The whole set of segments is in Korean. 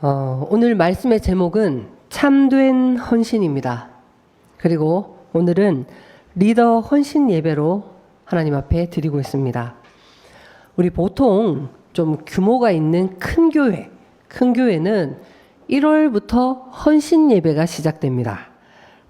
어, 오늘 말씀의 제목은 참된 헌신입니다. 그리고 오늘은 리더 헌신 예배로 하나님 앞에 드리고 있습니다. 우리 보통 좀 규모가 있는 큰 교회, 큰 교회는 1월부터 헌신 예배가 시작됩니다.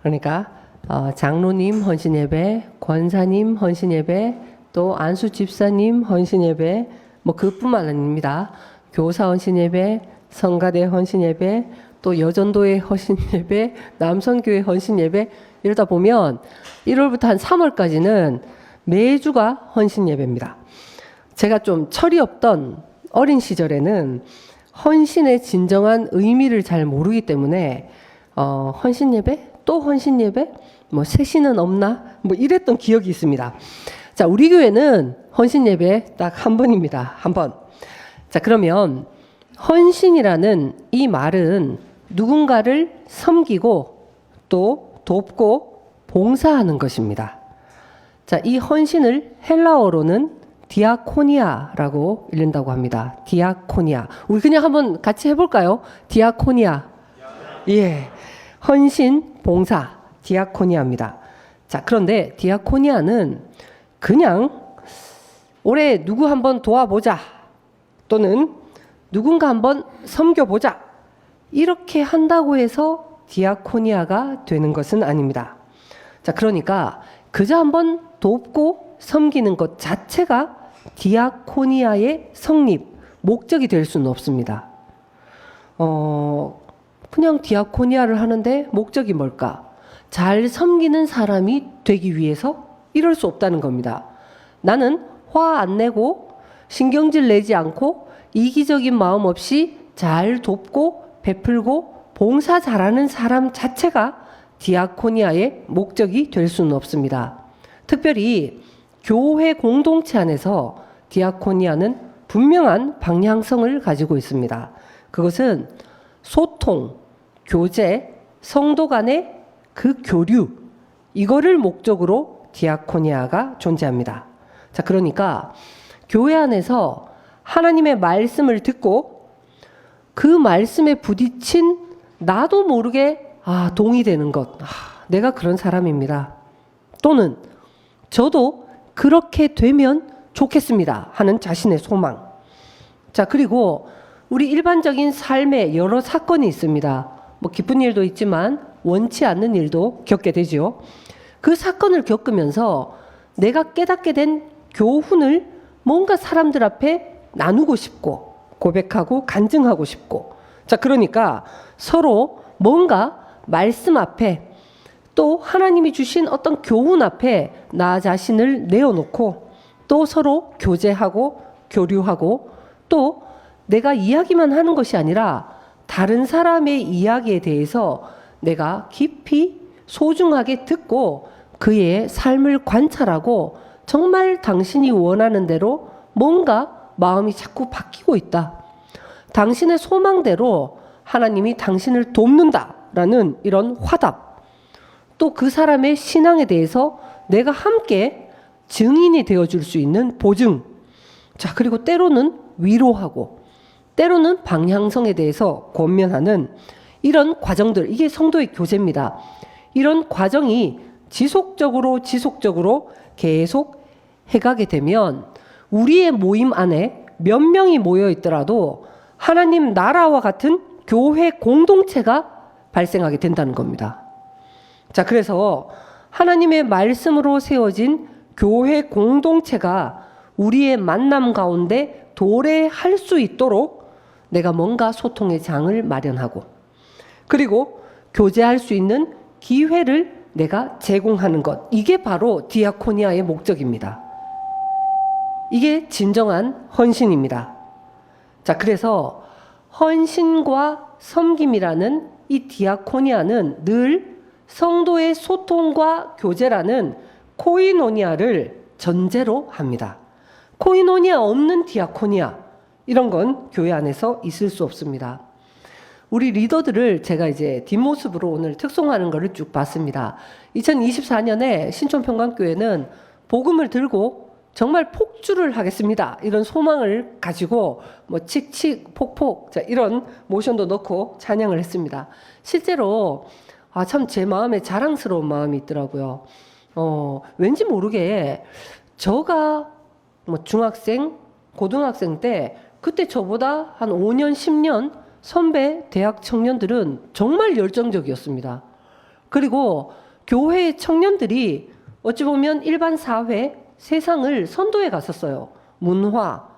그러니까 어, 장로님 헌신 예배, 권사님 헌신 예배, 또 안수 집사님 헌신 예배, 뭐 그뿐만 아닙니다. 교사 헌신 예배, 성가대 헌신 예배, 또 여전도의 헌신 예배, 남성교회 헌신 예배 이러다 보면 1월부터 한 3월까지는 매주가 헌신 예배입니다. 제가 좀 철이 없던 어린 시절에는 헌신의 진정한 의미를 잘 모르기 때문에 어, 헌신 예배 또 헌신 예배 뭐 새신은 없나 뭐 이랬던 기억이 있습니다. 자 우리 교회는 헌신 예배 딱 한 번입니다. 한 번. 자 그러면 헌신이라는 이 말은 누군가를 섬기고 또 돕고 봉사하는 것입니다. 자, 이 헌신을 헬라어로는 디아코니아라고 읽는다고 합니다. 디아코니아. 우리 그냥 한번 같이 해볼까요? 디아코니아. 예. 헌신, 봉사, 디아코니아입니다. 자, 그런데 디아코니아는 그냥 올해 누구 한번 도와보자. 또는 누군가 한번 섬겨보자. 이렇게 한다고 해서 디아코니아가 되는 것은 아닙니다. 자, 그러니까 그저 한번 돕고 섬기는 것 자체가 디아코니아의 성립, 목적이 될 수는 없습니다. 어, 그냥 디아코니아를 하는데 목적이 뭘까? 잘 섬기는 사람이 되기 위해서 이럴 수 없다는 겁니다. 나는 화 안 내고 신경질 내지 않고 이기적인 마음 없이 잘 돕고 베풀고 봉사 잘하는 사람 자체가 디아코니아의 목적이 될 수는 없습니다. 특별히 교회 공동체 안에서 디아코니아는 분명한 방향성을 가지고 있습니다. 그것은 소통, 교제, 성도 간의 그 교류, 이거를 목적으로 디아코니아가 존재합니다. 자, 그러니까 교회 안에서 하나님의 말씀을 듣고 그 말씀에 부딪힌 나도 모르게 아, 동의되는 것. 아, 내가 그런 사람입니다. 또는 저도 그렇게 되면 좋겠습니다. 하는 자신의 소망. 자, 그리고 우리 일반적인 삶에 여러 사건이 있습니다. 뭐 기쁜 일도 있지만 원치 않는 일도 겪게 되지요. 그 사건을 겪으면서 내가 깨닫게 된 교훈을 뭔가 사람들 앞에 나누고 싶고 고백하고 간증하고 싶고. 자 그러니까 서로 뭔가 말씀 앞에 또 하나님이 주신 어떤 교훈 앞에 나 자신을 내어놓고 또 서로 교제하고 교류하고 또 내가 이야기만 하는 것이 아니라 다른 사람의 이야기에 대해서 내가 깊이 소중하게 듣고 그의 삶을 관찰하고 정말 당신이 원하는 대로 뭔가 마음이 자꾸 바뀌고 있다. 당신의 소망대로 하나님이 당신을 돕는다라는 이런 화답. 또 그 사람의 신앙에 대해서 내가 함께 증인이 되어 줄 수 있는 보증. 자, 그리고 때로는 위로하고 때로는 방향성에 대해서 권면하는 이런 과정들. 이게 성도의 교제입니다. 이런 과정이 지속적으로 지속적으로 계속 해가게 되면 우리의 모임 안에 몇 명이 모여 있더라도 하나님 나라와 같은 교회 공동체가 발생하게 된다는 겁니다. 자, 그래서 하나님의 말씀으로 세워진 교회 공동체가 우리의 만남 가운데 도래할 수 있도록 내가 뭔가 소통의 장을 마련하고 그리고 교제할 수 있는 기회를 내가 제공하는 것. 이게 바로 디아코니아의 목적입니다. 이게 진정한 헌신입니다. 자, 그래서 헌신과 섬김이라는 이 디아코니아는 늘 성도의 소통과 교제라는 코이노니아를 전제로 합니다. 코이노니아 없는 디아코니아 이런 건 교회 안에서 있을 수 없습니다. 우리 리더들을 제가 이제 뒷모습으로 오늘 특송하는 것을 쭉 봤습니다. 2024년에 신촌평강교회는 복음을 들고 정말 폭주를 하겠습니다. 이런 소망을 가지고 뭐 칙칙 폭폭 자, 이런 모션도 넣고 찬양을 했습니다. 실제로 아, 참 제 마음에 자랑스러운 마음이 있더라고요. 어, 왠지 모르게 저가 뭐 중학생, 고등학생 때 그때 저보다 한 5년, 10년 선배 대학 청년들은 정말 열정적이었습니다. 그리고 교회 청년들이 어찌 보면 일반 사회, 세상을 선도해 갔었어요. 문화.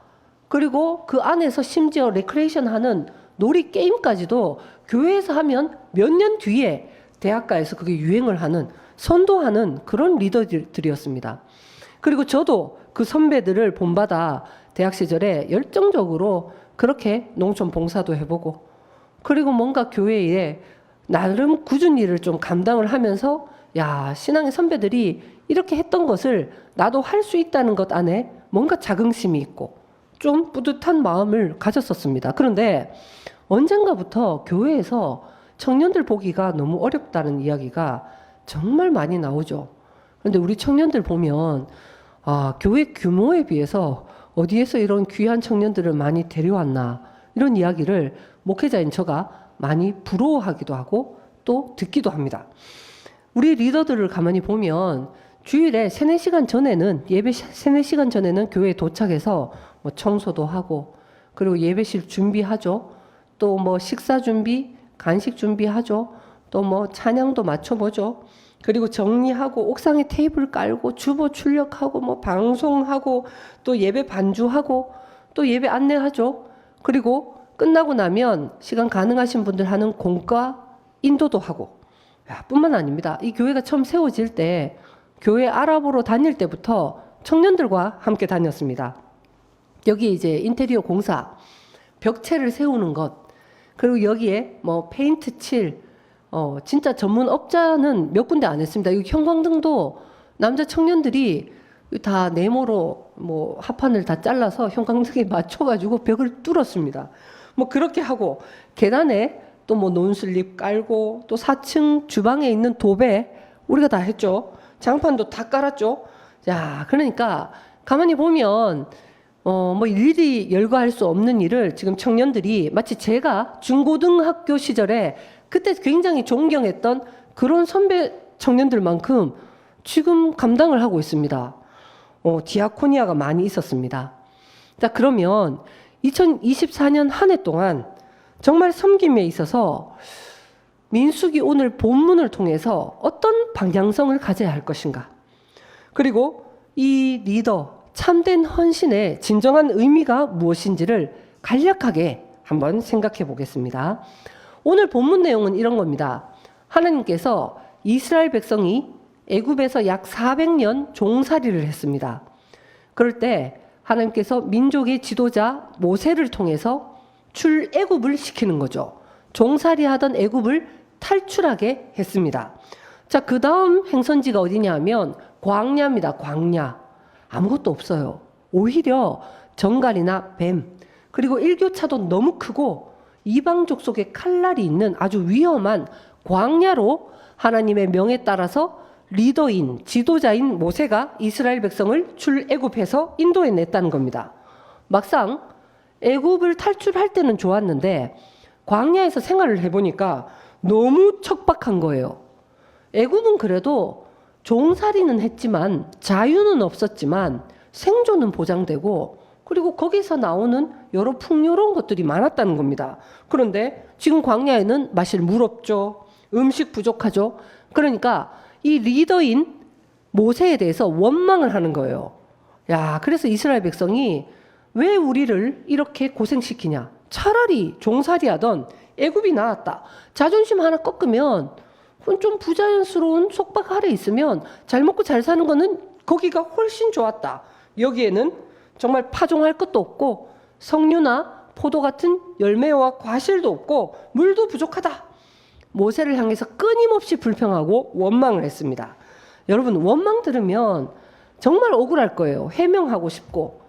그리고 그 안에서 심지어 레크레이션 하는 놀이 게임까지도 교회에서 하면 몇 년 뒤에 대학가에서 그게 유행을 하는 선도하는 그런 리더들이었습니다. 그리고 저도 그 선배들을 본받아 대학 시절에 열정적으로 그렇게 농촌 봉사도 해보고 그리고 뭔가 교회에 나름 꾸준히 일을 좀 감당을 하면서 야 신앙의 선배들이 이렇게 했던 것을 나도 할 수 있다는 것 안에 뭔가 자긍심이 있고 좀 뿌듯한 마음을 가졌었습니다. 그런데 언젠가부터 교회에서 청년들 보기가 너무 어렵다는 이야기가 정말 많이 나오죠. 그런데 우리 청년들 보면 아, 교회 규모에 비해서 어디에서 이런 귀한 청년들을 많이 데려왔나 이런 이야기를 목회자인 저가 많이 부러워하기도 하고 또 듣기도 합니다. 우리 리더들을 가만히 보면 주일에 세네 시간 전에는 예배 시- 세네 시간 전에는 교회에 도착해서 뭐 청소도 하고 그리고 예배실 준비하죠. 또 뭐 식사 준비, 간식 준비하죠. 또 뭐 찬양도 맞춰보죠. 그리고 정리하고 옥상에 테이블 깔고 주보 출력하고 뭐 방송하고 또 예배 반주하고 또 예배 안내하죠. 그리고 끝나고 나면 시간 가능하신 분들 하는 공과 인도도 하고 야, 뿐만 아닙니다. 이 교회가 처음 세워질 때 교회 알아보러 다닐 때부터 청년들과 함께 다녔습니다. 여기 이제 인테리어 공사, 벽체를 세우는 것, 그리고 여기에 뭐 페인트 칠, 어, 진짜 전문 업자는 몇 군데 안 했습니다. 이 형광등도 남자 청년들이 다 네모로 뭐 합판을 다 잘라서 형광등에 맞춰가지고 벽을 뚫었습니다. 뭐 그렇게 하고 계단에 또 뭐 논슬립 깔고 또 4층 주방에 있는 도배 우리가 다 했죠. 장판도 다 깔았죠. 자, 그러니까 가만히 보면 어, 뭐 일일이 열거할 수 없는 일을 지금 청년들이 마치 제가 중고등학교 시절에 그때 굉장히 존경했던 그런 선배 청년들만큼 지금 감당을 하고 있습니다. 어, 디아코니아가 많이 있었습니다. 자, 그러면 2024년 한 해 동안 정말 섬김에 있어서 민숙이 오늘 본문을 통해서 어떤 방향성을 가져야 할 것인가? 그리고 이 리더 참된 헌신의 진정한 의미가 무엇인지를 간략하게 한번 생각해 보겠습니다. 오늘 본문 내용은 이런 겁니다. 하나님께서 이스라엘 백성이 애굽에서 약 400년 종살이를 했습니다. 그럴 때 하나님께서 민족의 지도자 모세를 통해서 출애굽을 시키는 거죠. 종살이 하던 애굽을 탈출하게 했습니다. 자, 그 다음 행선지가 어디냐 하면 광야입니다. 광야. 아무것도 없어요. 오히려 정갈이나 뱀, 그리고 일교차도 너무 크고 이방족 속에 칼날이 있는 아주 위험한 광야로 하나님의 명에 따라서 리더인, 지도자인 모세가 이스라엘 백성을 출애굽해서 인도해 냈다는 겁니다. 막상 애굽을 탈출할 때는 좋았는데 광야에서 생활을 해보니까 너무 척박한 거예요. 애굽은 그래도 종살이는 했지만 자유는 없었지만 생존은 보장되고 그리고 거기서 나오는 여러 풍요로운 것들이 많았다는 겁니다. 그런데 지금 광야에는 마실 물 없죠. 음식 부족하죠. 그러니까 이 리더인 모세에 대해서 원망을 하는 거예요. 야, 그래서 이스라엘 백성이 왜 우리를 이렇게 고생시키냐? 차라리 종살이 하던 애굽이 나았다. 자존심 하나 꺾으면 좀 부자연스러운 속박 아래 있으면 잘 먹고 잘 사는 거는 거기가 훨씬 좋았다. 여기에는 정말 파종할 것도 없고 석류나 포도 같은 열매와 과실도 없고 물도 부족하다. 모세를 향해서 끊임없이 불평하고 원망을 했습니다. 여러분 원망 들으면 정말 억울할 거예요. 해명하고 싶고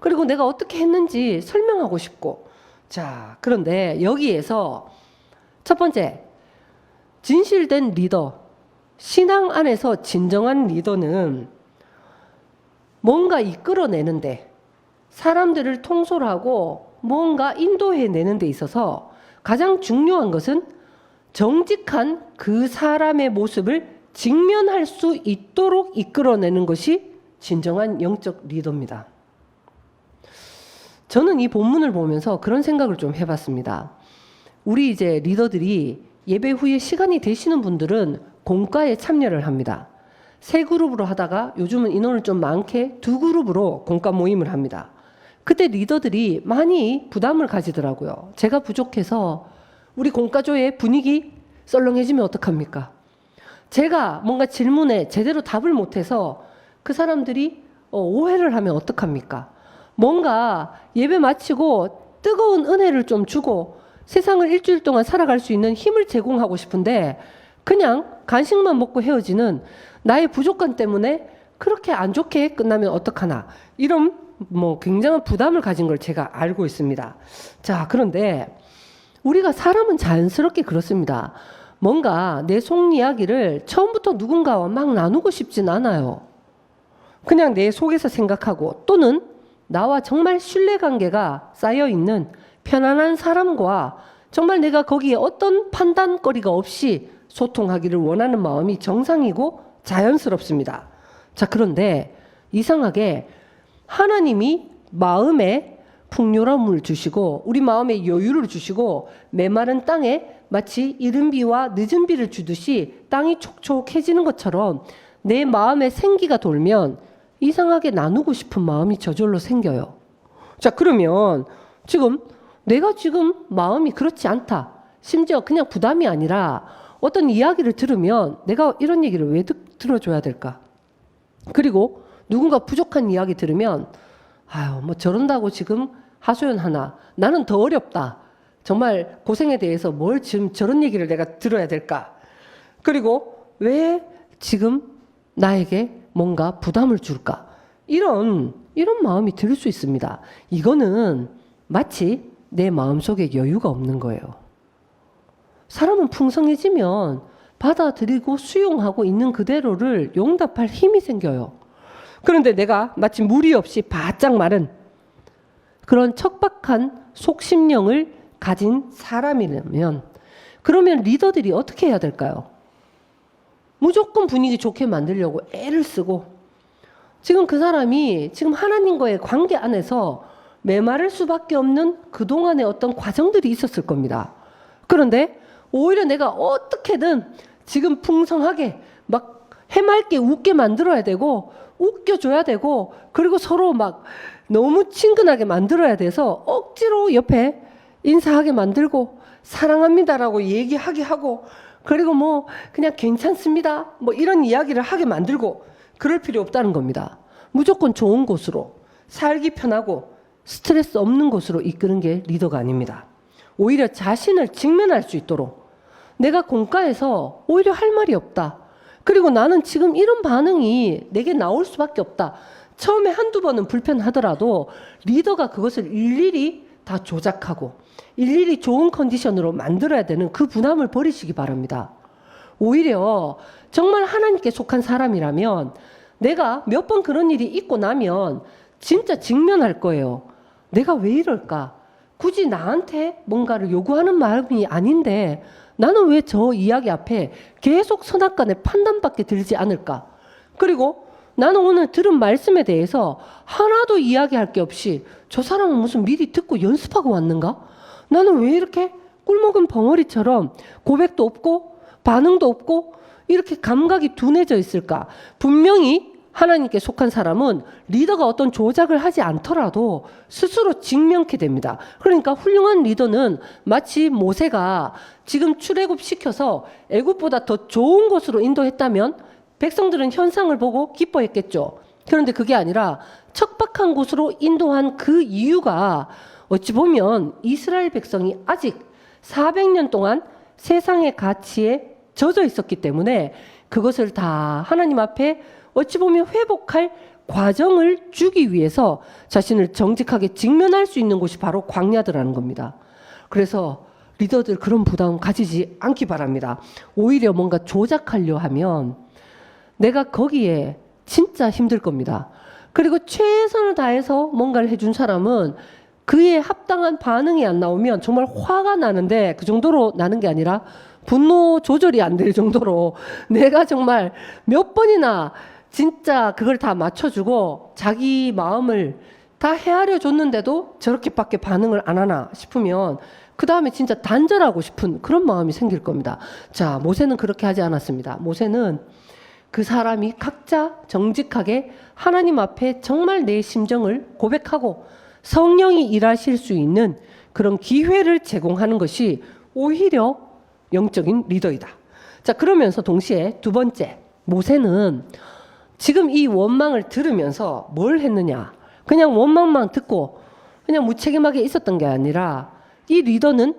그리고 내가 어떻게 했는지 설명하고 싶고 자 그런데 여기에서 첫 번째 진실된 리더 신앙 안에서 진정한 리더는 뭔가 이끌어내는데 사람들을 통솔하고 뭔가 인도해내는 데 있어서 가장 중요한 것은 정직한 그 사람의 모습을 직면할 수 있도록 이끌어내는 것이 진정한 영적 리더입니다. 저는 이 본문을 보면서 그런 생각을 좀 해봤습니다. 우리 이제 리더들이 예배 후에 시간이 되시는 분들은 공과에 참여를 합니다. 세 그룹으로 하다가 요즘은 인원을 좀 많게 두 그룹으로 공과 모임을 합니다. 그때 리더들이 많이 부담을 가지더라고요. 제가 부족해서 우리 공과조의 분위기 썰렁해지면 어떡합니까? 제가 뭔가 질문에 제대로 답을 못해서 그 사람들이 어, 오해를 하면 어떡합니까? 뭔가 예배 마치고 뜨거운 은혜를 좀 주고 세상을 일주일 동안 살아갈 수 있는 힘을 제공하고 싶은데 그냥 간식만 먹고 헤어지는 나의 부족감 때문에 그렇게 안 좋게 끝나면 어떡하나 이런 뭐 굉장한 부담을 가진 걸 제가 알고 있습니다. 자, 그런데 우리가 사람은 자연스럽게 그렇습니다. 뭔가 내 속 이야기를 처음부터 누군가와 막 나누고 싶진 않아요. 그냥 내 속에서 생각하고 또는 나와 정말 신뢰 관계가 쌓여 있는 편안한 사람과 정말 내가 거기에 어떤 판단거리가 없이 소통하기를 원하는 마음이 정상이고 자연스럽습니다. 자, 그런데 이상하게 하나님이 마음에 풍요로움을 주시고 우리 마음에 여유를 주시고 메마른 땅에 마치 이른 비와 늦은 비를 주듯이 땅이 촉촉해지는 것처럼 내 마음에 생기가 돌면 이상하게 나누고 싶은 마음이 저절로 생겨요. 자, 그러면 지금 내가 지금 마음이 그렇지 않다. 심지어 그냥 부담이 아니라 어떤 이야기를 들으면 내가 이런 얘기를 왜 듣, 들어줘야 될까? 그리고 누군가 부족한 이야기 들으면 아유, 뭐 저런다고 지금 하소연 하나. 나는 더 어렵다. 정말 고생에 대해서 뭘 지금 저런 얘기를 내가 들어야 될까? 그리고 왜 지금 나에게 뭔가 부담을 줄까? 이런, 이런 마음이 들 수 있습니다. 이거는 마치 내 마음속에 여유가 없는 거예요. 사람은 풍성해지면 받아들이고 수용하고 있는 그대로를 용답할 힘이 생겨요. 그런데 내가 마치 무리 없이 바짝 마른 그런 척박한 속심령을 가진 사람이라면 그러면 리더들이 어떻게 해야 될까요? 무조건 분위기 좋게 만들려고 애를 쓰고 지금 그 사람이 지금 하나님과의 관계 안에서 메마를 수밖에 없는 그동안의 어떤 과정들이 있었을 겁니다. 그런데 오히려 내가 어떻게든 지금 풍성하게 막 해맑게 웃게 만들어야 되고 웃겨줘야 되고 그리고 서로 막 너무 친근하게 만들어야 돼서 억지로 옆에 인사하게 만들고 사랑합니다라고 얘기하게 하고 그리고 뭐 그냥 괜찮습니다 뭐 이런 이야기를 하게 만들고 그럴 필요 없다는 겁니다. 무조건 좋은 곳으로 살기 편하고 스트레스 없는 곳으로 이끄는 게 리더가 아닙니다. 오히려 자신을 직면할 수 있도록 내가 공과에서 오히려 할 말이 없다. 그리고 나는 지금 이런 반응이 내게 나올 수밖에 없다. 처음에 한두 번은 불편하더라도 리더가 그것을 일일이 다 조작하고 일일이 좋은 컨디션으로 만들어야 되는 그 부담을 버리시기 바랍니다. 오히려 정말 하나님께 속한 사람이라면 내가 몇 번 그런 일이 있고 나면 진짜 직면할 거예요. 내가 왜 이럴까? 굳이 나한테 뭔가를 요구하는 마음이 아닌데 나는 왜 저 이야기 앞에 계속 선악간의 판단밖에 들지 않을까? 그리고 나는 오늘 들은 말씀에 대해서 하나도 이야기할 게 없이 저 사람은 무슨 미리 듣고 연습하고 왔는가? 나는 왜 이렇게 꿀먹은 벙어리처럼 고백도 없고 반응도 없고 이렇게 감각이 둔해져 있을까? 분명히 하나님께 속한 사람은 리더가 어떤 조작을 하지 않더라도 스스로 직면케 됩니다. 그러니까 훌륭한 리더는 마치 모세가 지금 출애굽 시켜서 애굽보다 더 좋은 곳으로 인도했다면 백성들은 현상을 보고 기뻐했겠죠. 그런데 그게 아니라 척박한 곳으로 인도한 그 이유가 어찌 보면 이스라엘 백성이 아직 400년 동안 세상의 가치에 젖어 있었기 때문에 그것을 다 하나님 앞에 어찌 보면 회복할 과정을 주기 위해서 자신을 정직하게 직면할 수 있는 곳이 바로 광야더라는 겁니다. 그래서 리더들 그런 부담 가지지 않기 바랍니다. 오히려 뭔가 조작하려 하면 내가 거기에 진짜 힘들 겁니다. 그리고 최선을 다해서 뭔가를 해준 사람은 그에 합당한 반응이 안 나오면 정말 화가 나는데 그 정도로 나는 게 아니라 분노 조절이 안 될 정도로 내가 정말 몇 번이나 진짜 그걸 다 맞춰주고 자기 마음을 다 헤아려 줬는데도 저렇게밖에 반응을 안 하나 싶으면 그 다음에 진짜 단절하고 싶은 그런 마음이 생길 겁니다. 자, 모세는 그렇게 하지 않았습니다. 모세는 그 사람이 각자 정직하게 하나님 앞에 정말 내 심정을 고백하고 성령이 일하실 수 있는 그런 기회를 제공하는 것이 오히려 영적인 리더이다. 자, 그러면서 동시에 두 번째, 모세는 지금 이 원망을 들으면서 뭘 했느냐? 그냥 원망만 듣고 그냥 무책임하게 있었던 게 아니라 이 리더는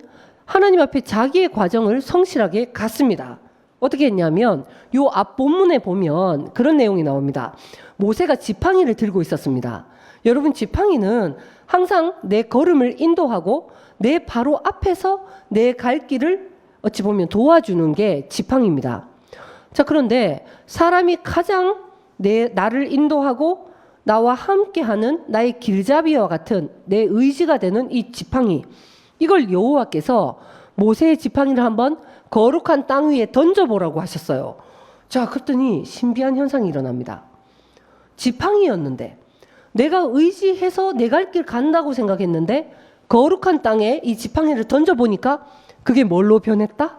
하나님 앞에 자기의 과정을 성실하게 갔습니다. 어떻게 했냐면 요 앞 본문에 보면 그런 내용이 나옵니다. 모세가 지팡이를 들고 있었습니다. 여러분 지팡이는 항상 내 걸음을 인도하고 내 바로 앞에서 내 갈 길을 어찌 보면 도와주는 게 지팡이입니다. 자 그런데 사람이 가장 내 나를 인도하고 나와 함께하는 나의 길잡이와 같은 내 의지가 되는 이 지팡이 이걸 여호와께서 모세의 지팡이를 한번 거룩한 땅 위에 던져보라고 하셨어요. 자, 그랬더니 신비한 현상이 일어납니다. 지팡이였는데 내가 의지해서 내 갈 길 간다고 생각했는데 거룩한 땅에 이 지팡이를 던져보니까 그게 뭘로 변했다?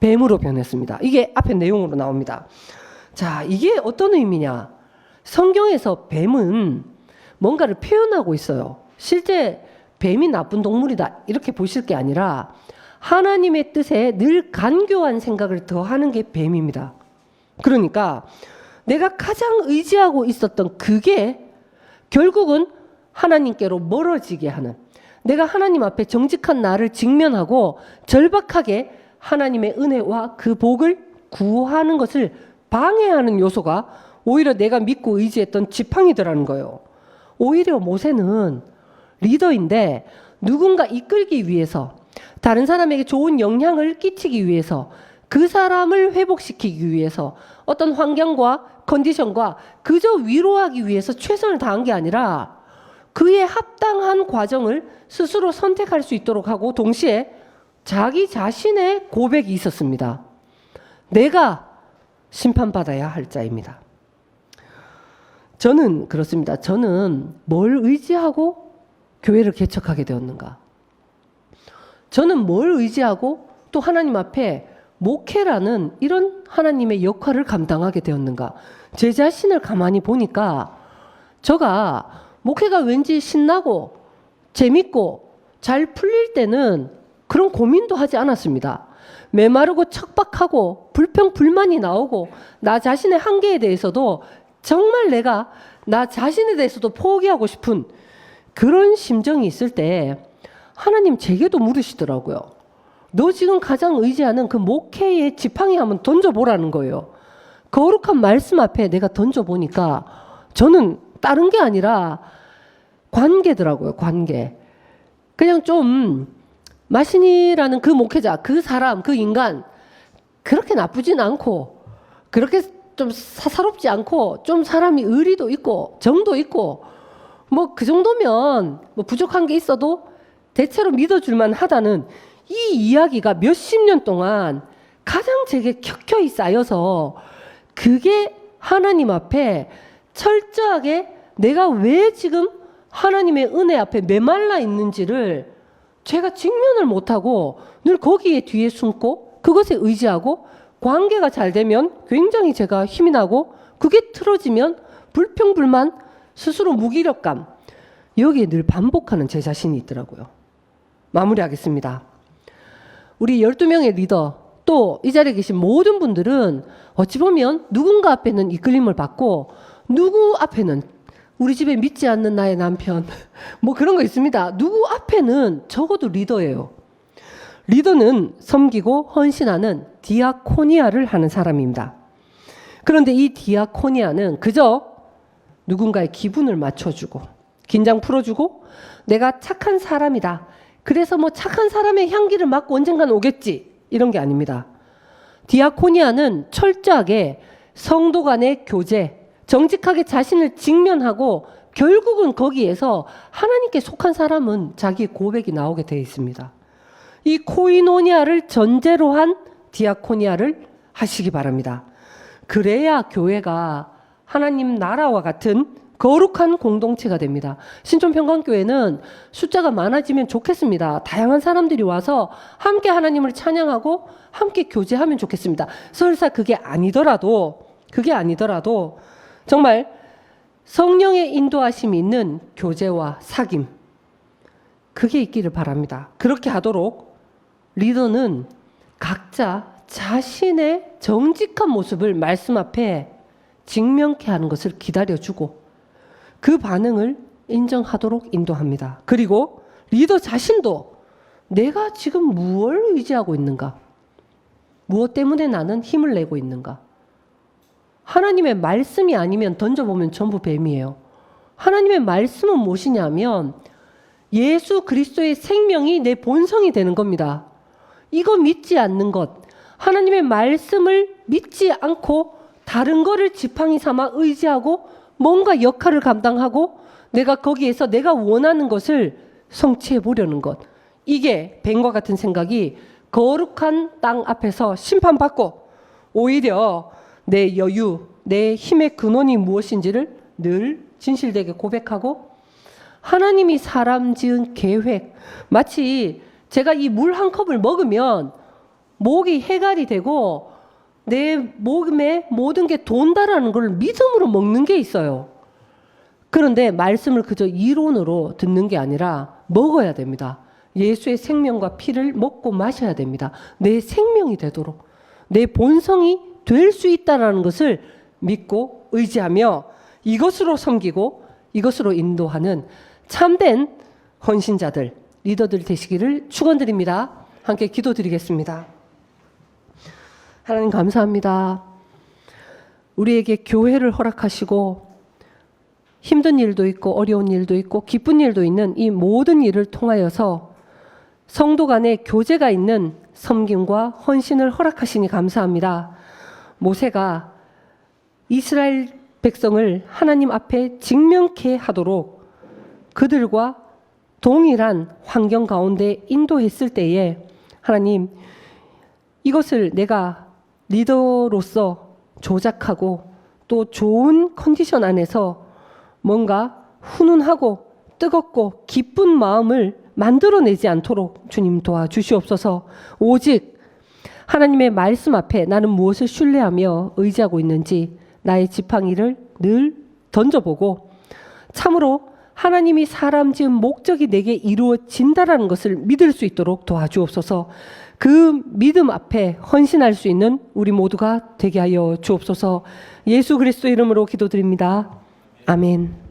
뱀으로 변했습니다. 이게 앞에 내용으로 나옵니다. 자, 이게 어떤 의미냐? 성경에서 뱀은 뭔가를 표현하고 있어요. 실제 뱀이 나쁜 동물이다. 이렇게 보실 게 아니라 하나님의 뜻에 늘 간교한 생각을 더하는 게 뱀입니다. 그러니까 내가 가장 의지하고 있었던 그게 결국은 하나님께로 멀어지게 하는 내가 하나님 앞에 정직한 나를 직면하고 절박하게 하나님의 은혜와 그 복을 구하는 것을 방해하는 요소가 오히려 내가 믿고 의지했던 지팡이더라는 거예요. 오히려 모세는 리더인데 누군가 이끌기 위해서 다른 사람에게 좋은 영향을 끼치기 위해서 그 사람을 회복시키기 위해서 어떤 환경과 컨디션과 그저 위로하기 위해서 최선을 다한 게 아니라 그에 합당한 과정을 스스로 선택할 수 있도록 하고 동시에 자기 자신의 고백이 있었습니다. 내가 심판받아야 할 자입니다. 저는 그렇습니다. 저는 뭘 의지하고 교회를 개척하게 되었는가? 저는 뭘 의지하고 또 하나님 앞에 목회라는 이런 하나님의 역할을 감당하게 되었는가? 제 자신을 가만히 보니까 저가 목회가 왠지 신나고 재밌고 잘 풀릴 때는 그런 고민도 하지 않았습니다. 메마르고 척박하고 불평 불만이 나오고 나 자신의 한계에 대해서도 정말 내가 나 자신에 대해서도 포기하고 싶은 그런 심정이 있을 때 하나님 제게도 물으시더라고요. 너 지금 가장 의지하는 그 목회의 지팡이 한번 던져보라는 거예요. 거룩한 말씀 앞에 내가 던져보니까 저는 다른 게 아니라 관계더라고요, 관계. 그냥 좀 마신이라는 그 목회자, 그 사람, 그 인간 그렇게 나쁘진 않고 그렇게 좀 사사롭지 않고 좀 사람이 의리도 있고 정도 있고 뭐 그 정도면 뭐 부족한 게 있어도 대체로 믿어줄만 하다는 이 이야기가 몇십 년 동안 가장 제게 켜켜이 쌓여서 그게 하나님 앞에 철저하게 내가 왜 지금 하나님의 은혜 앞에 메말라 있는지를 제가 직면을 못하고 늘 거기에 뒤에 숨고 그것에 의지하고 관계가 잘 되면 굉장히 제가 힘이 나고 그게 틀어지면 불평불만 스스로 무기력감 여기에 늘 반복하는 제 자신이 있더라고요. 마무리하겠습니다. 우리 12명의 리더 또 이 자리에 계신 모든 분들은 어찌 보면 누군가 앞에는 이끌림을 받고 누구 앞에는 우리 집에 믿지 않는 나의 남편 뭐 그런 거 있습니다. 누구 앞에는 적어도 리더예요. 리더는 섬기고 헌신하는 디아코니아를 하는 사람입니다. 그런데 이 디아코니아는 그저 누군가의 기분을 맞춰주고 긴장 풀어주고 내가 착한 사람이다. 그래서 뭐 착한 사람의 향기를 맡고 언젠간 오겠지 이런 게 아닙니다. 디아코니아는 철저하게 성도 간의 교제 정직하게 자신을 직면하고 결국은 거기에서 하나님께 속한 사람은 자기 고백이 나오게 되어 있습니다. 이 코이노니아를 전제로 한 디아코니아를 하시기 바랍니다. 그래야 교회가 하나님 나라와 같은 거룩한 공동체가 됩니다. 신촌평강교회는 숫자가 많아지면 좋겠습니다. 다양한 사람들이 와서 함께 하나님을 찬양하고 함께 교제하면 좋겠습니다. 설사 그게 아니더라도 그게 아니더라도 정말 성령의 인도하심이 있는 교제와 사귐 그게 있기를 바랍니다. 그렇게 하도록 리더는 각자 자신의 정직한 모습을 말씀 앞에 직면케 하는 것을 기다려주고 그 반응을 인정하도록 인도합니다. 그리고 리더 자신도 내가 지금 무엇을 의지하고 있는가? 무엇 때문에 나는 힘을 내고 있는가? 하나님의 말씀이 아니면 던져보면 전부 뱀이에요. 하나님의 말씀은 무엇이냐면 예수 그리스도의 생명이 내 본성이 되는 겁니다. 이거 믿지 않는 것, 하나님의 말씀을 믿지 않고 다른 거를 지팡이 삼아 의지하고 뭔가 역할을 감당하고 내가 거기에서 내가 원하는 것을 성취해 보려는 것. 이게 뱀과 같은 생각이 거룩한 땅 앞에서 심판받고 오히려 내 여유, 내 힘의 근원이 무엇인지를 늘 진실되게 고백하고 하나님이 사람 지은 계획 마치 제가 이 물 한 컵을 먹으면 목이 해갈이 되고 내 몸에 모든 게 돈다라는 걸 믿음으로 먹는 게 있어요. 그런데 말씀을 그저 이론으로 듣는 게 아니라 먹어야 됩니다. 예수의 생명과 피를 먹고 마셔야 됩니다. 내 생명이 되도록 내 본성이 될 수 있다라는 것을 믿고 의지하며 이것으로 섬기고 이것으로 인도하는 참된 헌신자들, 리더들 되시기를 축원드립니다. 함께 기도드리겠습니다. 하나님 감사합니다. 우리에게 교회를 허락하시고 힘든 일도 있고 어려운 일도 있고 기쁜 일도 있는 이 모든 일을 통하여서 성도 간의 교제가 있는 섬김과 헌신을 허락하시니 감사합니다. 모세가 이스라엘 백성을 하나님 앞에 직면케 하도록 그들과 동일한 환경 가운데 인도했을 때에 하나님 이것을 내가 리더로서 조작하고 또 좋은 컨디션 안에서 뭔가 훈훈하고 뜨겁고 기쁜 마음을 만들어내지 않도록 주님 도와주시옵소서 오직 하나님의 말씀 앞에 나는 무엇을 신뢰하며 의지하고 있는지 나의 지팡이를 늘 던져보고 참으로 하나님이 사람 지은 목적이 내게 이루어진다라는 것을 믿을 수 있도록 도와주옵소서. 그 믿음 앞에 헌신할 수 있는 우리 모두가 되게 하여 주옵소서. 예수 그리스도 이름으로 기도드립니다. 아멘.